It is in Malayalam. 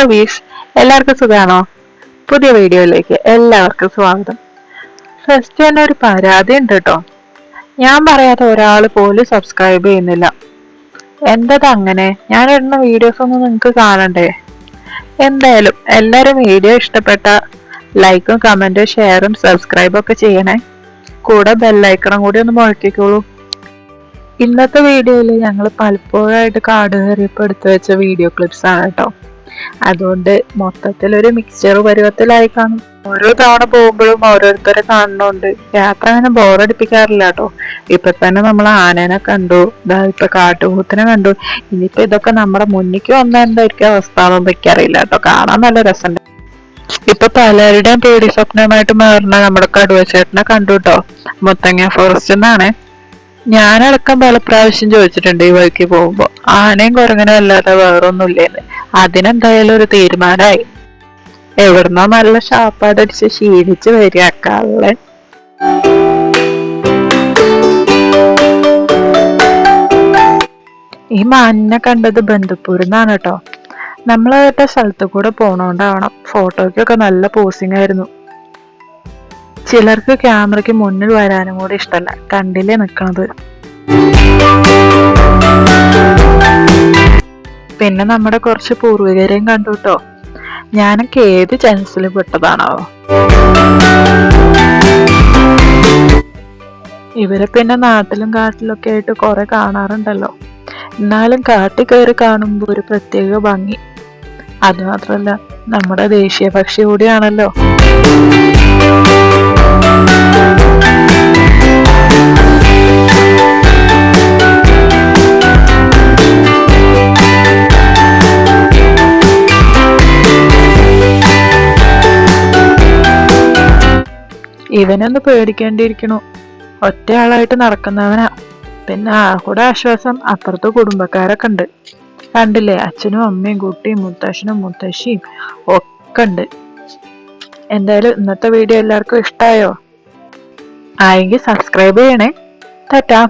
ഹലോ വീഷ് എല്ലാവർക്കും സുഖമാണോ പുതിയ വീഡിയോയിലേക്ക് എല്ലാവർക്കും സ്വാഗതം. ഫസ്റ്റ് തന്നെ ഒരു പരാതി ഉണ്ട് കേട്ടോ ഞാൻ പറയാത്ത ഒരാൾ പോലും സബ്സ്ക്രൈബ് ചെയ്യുന്നില്ല. എന്തത് അങ്ങനെ? ഞാൻ ഇടുന്ന വീഡിയോസ് ഒന്നും നിങ്ങൾക്ക് കാണണ്ടേ? എന്തായാലും എല്ലാവരും വീഡിയോ ഇഷ്ടപ്പെട്ട ലൈക്കും കമന്റും ഷെയറും സബ്സ്ക്രൈബും ഒക്കെ ചെയ്യണേ. കൂടെ ബെല്ലൈക്കണം കൂടി ഒന്ന് മുഴക്കിക്കോളൂ. ഇന്നത്തെ വീഡിയോയിൽ ഞങ്ങൾ പലപ്പോഴായിട്ട് കാട് കയറിയപ്പോൾ എടുത്തു വെച്ച വീഡിയോ ക്ലിപ്സ് ആണ് കേട്ടോ അതുകൊണ്ട് മൊത്തത്തിൽ ഒരു മിക്സ്ചർ പരുവത്തിലായി കാണും. ഓരോ തവണ പോകുമ്പോഴും ഓരോരുത്തരെ കാണുന്നുണ്ട് യാത്ര അങ്ങനെ ബോറടിപ്പിക്കാറില്ല കേട്ടോ ഇപ്പൊ തന്നെ നമ്മൾ ആനേനെ കണ്ടു ഇതാ ഇപ്പൊ കാട്ടുകൂത്തിനെ കണ്ടു. ഇനിയിപ്പോ ഇതൊക്കെ നമ്മുടെ മുന്നിക്ക് വന്ന എന്തായിരിക്കും അവസ്ഥ എനിക്കറിയില്ല കേട്ടോ കാണാൻ നല്ല രസമുണ്ട് ഇപ്പൊ പലരുടെയും പേടി സ്വപ്നമായിട്ട് മാറുന്ന നമ്മുടെ കടുവച്ചേട്ടനെ കണ്ടു കേട്ടോ മുത്തങ്ങ ഫോറസ്റ്റ് എന്നാണ് ഞാനടക്കം പല പ്രാവശ്യം ചോദിച്ചിട്ടുണ്ട് ഈ വഴിക്ക് പോകുമ്പോ. ആനയും കുരങ്ങനും അല്ലാതെ വേറൊന്നുമില്ലേന്ന്. അതിനെന്തായാലും ഒരു തീരുമാനമായി. എവിടുന്നോ നല്ല ഷാപ്പാടടിച്ച് ശീലിച്ച് വരിക ഈ മാനിനെ കണ്ടത് ബന്ധുപ്പൂരിന്നാണ് കേട്ടോ. നമ്മളേട്ട സ്ഥലത്ത് കൂടെ പോണോണ്ടാവണം. ഫോട്ടോയ്ക്കൊക്കെ നല്ല പോസിംഗ് ആയിരുന്നു. ചിലർക്ക് ക്യാമറയ്ക്ക് മുന്നിൽ വരാനും കൂടെ ഇഷ്ടമല്ല കണ്ടില്ലേ നിൽക്കുന്നത് പിന്നെ നമ്മുടെ കുറച്ച് പൂർവികരെയും കണ്ടു കേട്ടോ ഞാനൊക്കെ ഏത് ചാൻസിൽ പെട്ടതാണോ? ഇവരെ പിന്നെ നാട്ടിലും കാട്ടിലൊക്കെ ആയിട്ട് കുറെ കാണാറുണ്ടല്ലോ. എന്നാലും കാട്ടിൽ കയറി കാണുമ്പോൾ ഒരു പ്രത്യേക ഭംഗി. അതുമാത്രമല്ല നമ്മുടെ ദേശീയ പക്ഷി കൂടിയാണല്ലോ. ഇവനൊന്ന് പേടിക്കേണ്ടിയിരിക്കണു. ഒറ്റയാളായിട്ട് നടക്കുന്നവനാ. പിന്നെ ആ കൂടെ ആശ്വാസം അപ്പുറത്ത് കുടുംബക്കാരൊക്കെ ഉണ്ട്. കണ്ടില്ലേ? അച്ഛനും അമ്മയും കുട്ടിയും മുത്തശ്ശനും മുത്തശ്ശിയും ഒക്കെ ഉണ്ട് എന്തായാലും ഇന്നത്തെ വീഡിയോ എല്ലാവർക്കും ഇഷ്ടമായോ ആയെങ്കിൽ സബ്സ്ക്രൈബ് ചെയ്യണേ. ടാറ്റാ.